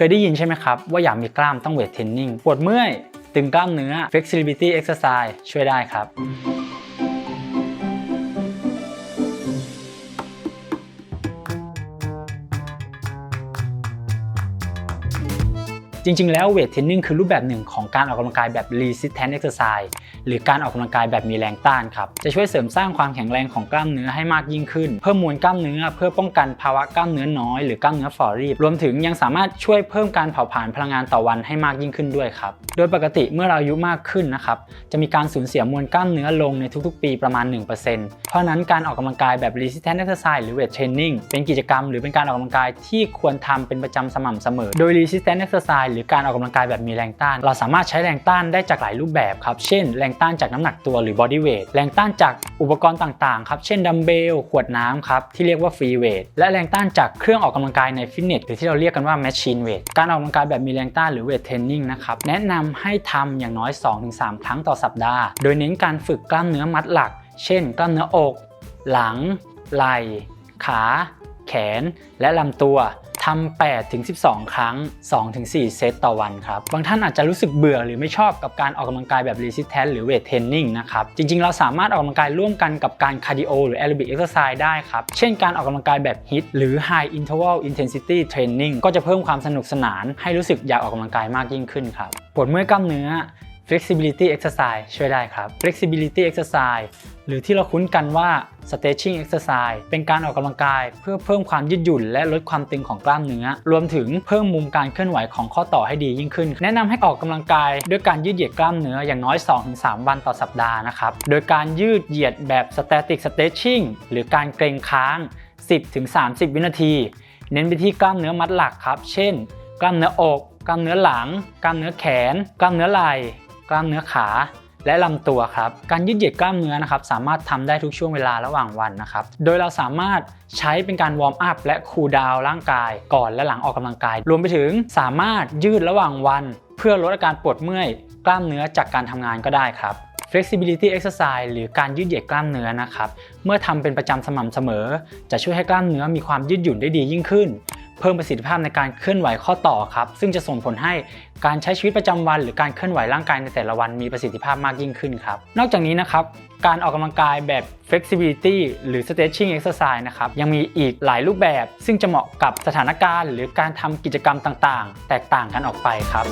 เคยได้ยินใช่ไหมครับ ว่าอยากมีกล้ามต้องเวทเทรนนิ่งปวดเมื่อย ตึงกล้ามเนื้อ flexibility exercise ช่วยได้ครับ จริง ๆ แล้วเวทเทรนนิ่งคือรูปแบบหนึ่งของการออกกำลังกายแบบ resistance exercise หรือการออกกำลังกายแบบมีแรงต้านครับ จะช่วยเสริมสร้างความแข็งแรงของกล้ามเนื้อให้มากยิ่งขึ้น เพิ่มมวลกล้ามเนื้อเพื่อป้องกันภาวะกล้ามเนื้อน้อย หรือกล้ามเนื้อฝ่อรีบ รวมถึงยังสามารถช่วยเพิ่มการเผาผลาญพลังงานต่อวันให้มากยิ่งขึ้นด้วยครับ โดยปกติเมื่อเราอายุมากขึ้นนะครับจะมีการสูญเสียมวลกล้ามเนื้อลงในทุกๆ ปีประมาณ 1%เพราะฉะนั้นการออกกำลังกายแบบ resistance exercise หรือ weight training เป็นกิจกรรม หรือเป็นการออกกำลังกายที่ควรทำเป็นประจำสม่ำเสมอ โดย resistance exercise รือการออกกำลังกายแบบมีแรงต้าน เราสามารถใช้แรงต้านได้จากหลายรูปแบบครับ เช่น แรงต้านจากน้ำหนักตัวหรือ body weight แรงต้านจากอุปกรณ์ต่างๆครับเช่นดัมเบลขวดน้ำครับที่เรียกว่า free weight และแรงต้านจากเครื่องออกกำลังกายในฟิตเนสหรือที่เราเรียกกันว่า machine weight การออกกำลังกายแบบมีแรงต้านหรือ weight training นะครับแนะนำให้ทำอย่างน้อย 2-3 ครั้งต่อสัปดาห์ โดยเน้นการฝึกกล้ามเนื้อมัดหลัก เช่น กล้ามเนื้ออก หลัง ไหล่ ขา แขน และลำตัว ทำ8ถึง12 ครั้ง 2-4เซตต่อวันครับ บางท่านอาจจะรู้สึกเบื่อหรือไม่ชอบกับการออกกำลังกายแบบ resistance หรือ weight training นะครับ จริงๆ เราสามารถออกกำลังกายร่วมกันกับการ cardio หรือ aerobic exercise ได้ครับ เช่นการออกกำลังกายแบบ HIIT หรือ high interval intensity training ก็จะเพิ่มความสนุกสนาน ให้รู้สึกอยากออกกำลังกายมากยิ่งขึ้นครับ ปวดเมื่อยกล้ามเนื้อ flexibility exercise ช่วยได้ครับ flexibility exercise หรือที่เราคุ้นกันว่า stretching exercise เป็นการออกกำลังกาย เพื่อเพิ่มความยืดหยุ่น และลดความตึงของกล้ามเนื้อ รวมถึงเพิ่มมุมการเคลื่อนไหวของข้อต่อให้ดียิ่งขึ้น แนะนำให้ออกกำลังกายด้วยการยืดเหยียดกล้ามเนื้ออย่างน้อย 2-3 วันต่อสัปดาห์นะครับ โดยการยืดเหยียดแบบ static stretching หรือการเกรงค้าง 10-30 วินาที เน้นไปที่กล้ามเนื้อมัดหลักครับ เช่น กล้ามเนื้ออก กล้ามเนื้อหลัง กล้ามเนื้อแขน กล้ามเนื้อไหล่ กล้ามเนื้อขาและลำตัวครับ การยืดเหยียดกล้ามเนื้อนะครับสามารถทำได้ทุกช่วงเวลาระหว่างวันนะครับ โดยเราสามารถใช้เป็นการวอร์มอัพและคูลดาวน์ร่างกายก่อนและหลังออกกำลังกาย รวมไปถึงสามารถยืดระหว่างวัน เพื่อลดอาการปวดเมื่อยกล้ามเนื้อจากการทำงานก็ได้ครับ flexibility exercise หรือการยืดเหยียดกล้ามเนื้อนะครับ เมื่อทำเป็นประจำสม่ำเสมอ จะช่วยให้กล้ามเนื้อมีความยืดหยุ่นได้ดียิ่งขึ้น เพิ่มประสิทธิภาพในการเคลื่อนไหวข้อต่อครับ ซึ่งจะส่งผลให้การใช้ชีวิตประจำวัน หรือการเคลื่อนไหวร่างกายในแต่ละวันมีประสิทธิภาพมากยิ่งขึ้นครับ นอกจากนี้นะครับ การออกกำลังกายแบบ flexibility หรือ stretching exercise นะครับ ยังมีอีกหลายรูปแบบ ซึ่งจะเหมาะกับสถานการณ์ หรือการทำกิจกรรมต่างๆ แตกต่างกันออกไปครับ